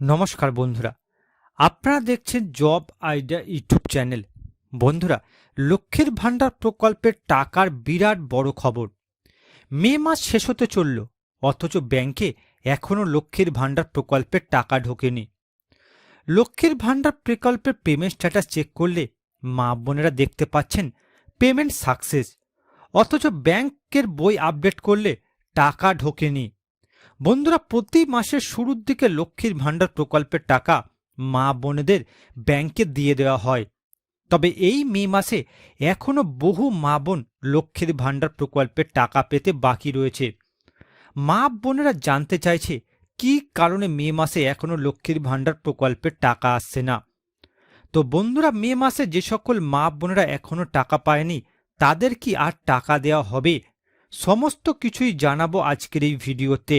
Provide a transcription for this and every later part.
নমস্কার বন্ধুরা। আপনারা দেখছেন জব আইডিয়া ইউটিউব চ্যানেল। বন্ধুরা, লক্ষ্মীর ভাণ্ডার প্রকল্পের টাকার বিরাট বড় খবর। মে মাস শেষ হতে চলল, অথচ ব্যাংকে এখনও লক্ষ্মীর ভাণ্ডার প্রকল্পের টাকা ঢোকেনি। লক্ষ্মীর ভাণ্ডার প্রকল্পের পেমেন্ট স্ট্যাটাস চেক করলে মা বোনেরা দেখতে পাচ্ছেন পেমেন্ট সাকসেস অথচ ব্যাংকের বই আপডেট করলে টাকা ঢোকেনি। বন্ধুরা, প্রতি মাসের শুরুর দিকে লক্ষ্মীর ভাণ্ডার প্রকল্পের টাকা মা বোনেদের ব্যাংকে দিয়ে দেওয়া হয়। তবে এই মে মাসে এখনও বহু মা বোন লক্ষ্মীর ভাণ্ডার প্রকল্পের টাকা পেতে বাকি রয়েছে। মা বোনেরা জানতে চাইছে, কী কারণে মে মাসে এখনও লক্ষ্মীর ভাণ্ডার প্রকল্পের টাকা আসছে না? তো বন্ধুরা, মে মাসে যে সকল মা বোনেরা এখনও টাকা পায়নি, তাদের কি আর টাকা দেওয়া হবে? সমস্ত কিছুই জানাব আজকের এই ভিডিওতে।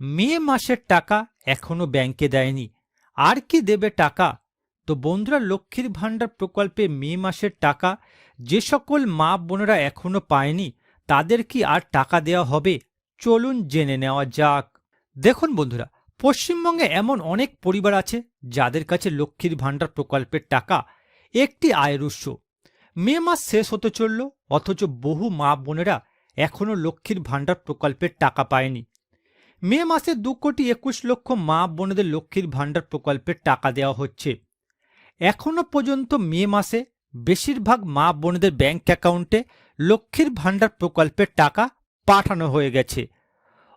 মে মাসের টাকা এখনও ব্যাংকে দেয়নি। আর কি দেবে টাকা? তো বন্ধুরা, লক্ষ্মীর ভাণ্ডার প্রকল্পে মে মাসের টাকা যে সকল মা বোনেরা এখনও পায়নি, তাদের কি আর টাকা দেওয়া হবে? চলুন জেনে নেওয়া যাক। দেখুন বন্ধুরা, পশ্চিমবঙ্গে এমন অনেক পরিবার আছে যাদের কাছে লক্ষ্মীর ভাণ্ডার প্রকল্পের টাকা একটি আয়ের উৎস। মে মাস শেষ হতে চলল, অথচ বহু মা বোনেরা এখনও লক্ষ্মীর ভাণ্ডার প্রকল্পের টাকা পায়নি। মে মাসে দু কোটি একুশ লক্ষ মা বোনেদের লক্ষ্মীর ভাণ্ডার প্রকল্পের টাকা দেওয়া হচ্ছে। এখনও পর্যন্ত মে মাসে বেশিরভাগ মা বোনেদের ব্যাংক অ্যাকাউন্টে লক্ষ্মীর ভাণ্ডার প্রকল্পের টাকা পাঠানো হয়ে গেছে।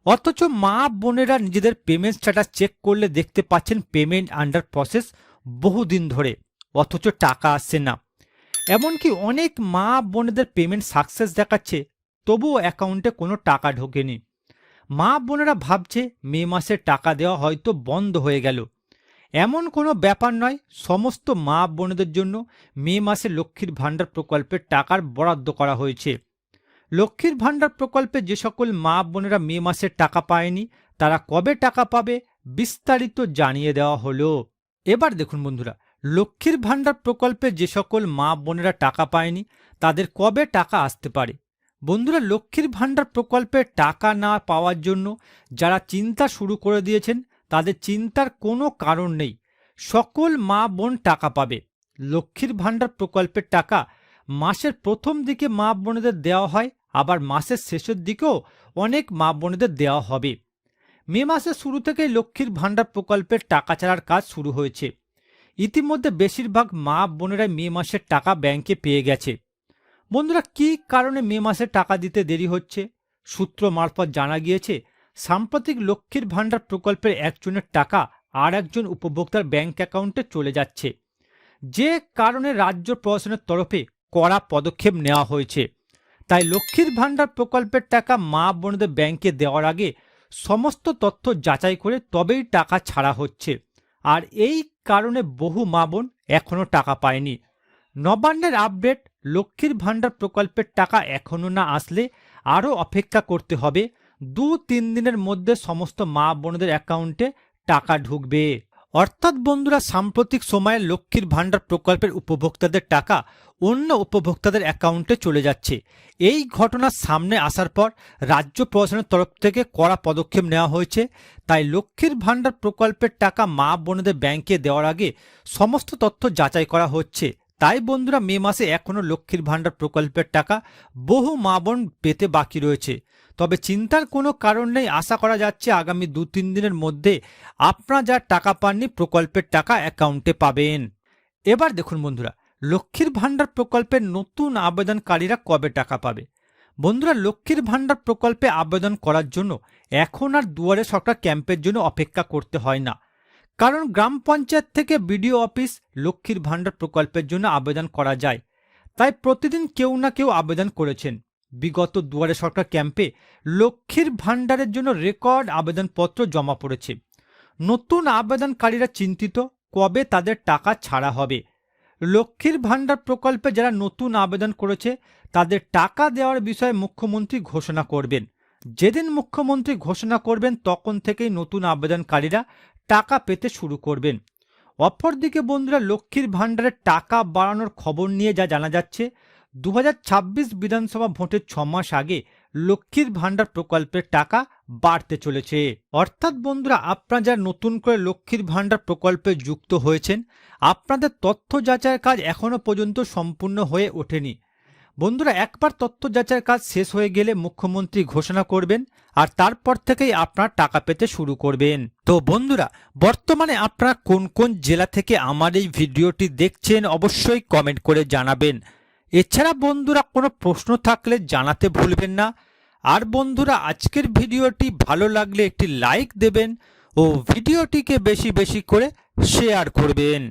অথচ মা বোনেরা নিজেদের পেমেন্ট স্ট্যাটাস চেক করলে দেখতে পাচ্ছেন পেমেন্ট আন্ডার প্রসেস বহুদিন ধরে, অথচ টাকা আসছে না। এমনকি অনেক মা বোনেদের পেমেন্ট সাকসেস দেখাচ্ছে, তবুও অ্যাকাউন্টে কোনো টাকা ঢোকেনি। মা বোনেরা ভাবছে মে মাসের টাকা দেওয়া হয়তো বন্ধ হয়ে গেল। এমন কোনো ব্যাপার নয়, সমস্ত মা বোনেদের জন্য মে মাসে লক্ষ্মীর ভাণ্ডার প্রকল্পের টাকার বরাদ্দ করা হয়েছে। লক্ষ্মীর ভাণ্ডার প্রকল্পে যে সকল মা বোনেরা মে মাসে টাকা পায়নি, তারা কবে টাকা পাবে বিস্তারিত জানিয়ে দেওয়া হলো। এবার দেখুন বন্ধুরা, লক্ষ্মীর ভাণ্ডার প্রকল্পে যে সকল মা বোনেরা টাকা পায়নি, তাদের কবে টাকা আসতে পারে? বন্ধুরা, লক্ষ্মীর ভাণ্ডার প্রকল্পের টাকা না পাওয়ার জন্য যারা চিন্তা শুরু করে দিয়েছেন, তাদের চিন্তার কোনো কারণ নেই। সকল মা বোন টাকা পাবে। লক্ষ্মীর ভাণ্ডার প্রকল্পের টাকা মাসের প্রথম দিকে মা বোনেদের দেওয়া হয়, আবার মাসের শেষের দিকেও অনেক মা বোনেদের দেওয়া হবে। মে মাসের শুরু থেকেই লক্ষ্মীর ভাণ্ডার প্রকল্পের টাকা ছাড়ার কাজ শুরু হয়েছে। ইতিমধ্যে বেশিরভাগ মা বোনেরা মে মাসের টাকা ব্যাংকে পেয়ে গেছে। বন্ধুরা, কী কারণে মে মাসে টাকা দিতে দেরি হচ্ছে? সূত্র মারফত জানা গিয়েছে, সাম্প্রতিক লক্ষ্মীর ভাণ্ডার প্রকল্পের একজনের টাকা আর একজন উপভোক্তার ব্যাংক অ্যাকাউন্টে চলে যাচ্ছে। যে কারণে রাজ্য প্রশাসনের তরফে কড়া পদক্ষেপ নেওয়া হয়েছে। তাই লক্ষ্মীর ভাণ্ডার প্রকল্পের টাকা মা বোনদের ব্যাংকে দেওয়ার আগে সমস্ত তথ্য যাচাই করে তবেই টাকা ছাড়া হচ্ছে। আর এই কারণে বহু মা বোন এখনও টাকা পায়নি। নবান্নের আপডেট লক্ষ্মীর ভাণ্ডার প্রকল্পের টাকা এখনও না আসলে আরও অপেক্ষা করতে হবে। দু তিন দিনের মধ্যে সমস্ত মা বোনদের অ্যাকাউন্টে টাকা ঢুকবে। অর্থাৎ বন্ধুরা, সাম্প্রতিক সময়ে লক্ষ্মীর ভাণ্ডার প্রকল্পের উপভোক্তাদের টাকা অন্য উপভোক্তাদের অ্যাকাউন্টে চলে যাচ্ছে। এই ঘটনা সামনে আসার পর রাজ্য প্রশাসনের তরফ থেকে কড়া পদক্ষেপ নেওয়া হয়েছে। তাই লক্ষ্মীর ভাণ্ডার প্রকল্পের টাকা মা বোনদের ব্যাংকে দেওয়ার আগে সমস্ত তথ্য যাচাই করা হচ্ছে। তাই বন্ধুরা মে মাসে এখনও লক্ষ্মীর ভাণ্ডার প্রকল্পের টাকা বহু মা বোন পেতে বাকি রয়েছে। তবে চিন্তার কোনো কারণ নেই, আশা করা যাচ্ছে আগামী দু তিন দিনের মধ্যে আপনারা যা টাকা পাননি প্রকল্পের টাকা অ্যাকাউন্টে পাবেন। এবার দেখুন বন্ধুরা, লক্ষ্মীর ভাণ্ডার প্রকল্পের নতুন আবেদনকারীরা কবে টাকা পাবে? বন্ধুরা, লক্ষ্মীর ভাণ্ডার প্রকল্পে আবেদন করার জন্য এখন আর দুয়ারে সরকার ক্যাম্পের জন্য অপেক্ষা করতে হয় না। কারণ গ্রাম পঞ্চায়েত থেকে বিডিও অফিস লক্ষ্মীর ভাণ্ডার প্রকল্পের জন্য আবেদন করা যায়। তাই প্রতিদিন কেউ না কেউ আবেদন করেছেন। বিগত দুয়ারে সরকার ক্যাম্পে লক্ষ্মীর ভাণ্ডারের জন্য রেকর্ড আবেদনপত্র জমা পড়েছে। নতুন আবেদনকারীরা চিন্তিত, কবে তাদের টাকা ছাড়া হবে? লক্ষ্মীর ভাণ্ডার প্রকল্পে যারা নতুন আবেদন করেছে, তাদের টাকা দেওয়ার বিষয়ে মুখ্যমন্ত্রী ঘোষণা করবেন। যেদিন মুখ্যমন্ত্রী ঘোষণা করবেন, তখন থেকেই নতুন আবেদনকারীরা টাকা পেতে শুরু করবেন। অপরদিকে বন্ধুরা, লক্ষ্মীর ভাণ্ডারের টাকা বাড়ানোর খবর নিয়ে যা জানা যাচ্ছে দু হাজার ছাব্বিশ বিধানসভা ভোটের ছ মাস আগে লক্ষ্মীর ভাণ্ডার প্রকল্পের টাকা বাড়তে চলেছে। অর্থাৎ বন্ধুরা, আপনারা যারা নতুন করে লক্ষ্মীর ভাণ্ডার প্রকল্পে যুক্ত হয়েছেন, আপনাদের তথ্য যাচাইয়ের কাজ এখনও পর্যন্ত সম্পূর্ণ হয়ে ওঠেনি। বন্ধুরা, একবার তথ্য যাচাইয়ের কাজ শেষ হয়ে গেলে মুখ্যমন্ত্রী ঘোষণা করবেন আর তারপর থেকেই আপনার টাকা পেতে শুরু করবেন। তো বন্ধুরা, বর্তমানে আপনারা কোন কোন জেলা থেকে আমার এই ভিডিওটি দেখছেন অবশ্যই কমেন্ট করে জানাবেন। এছাড়া বন্ধুরা, কোনো প্রশ্ন থাকলে জানাতে ভুলবেন না। আর বন্ধুরা, আজকের ভিডিওটি ভালো লাগলে একটি লাইক দেবেন ও ভিডিওটিকে বেশি বেশি করে শেয়ার করবেন।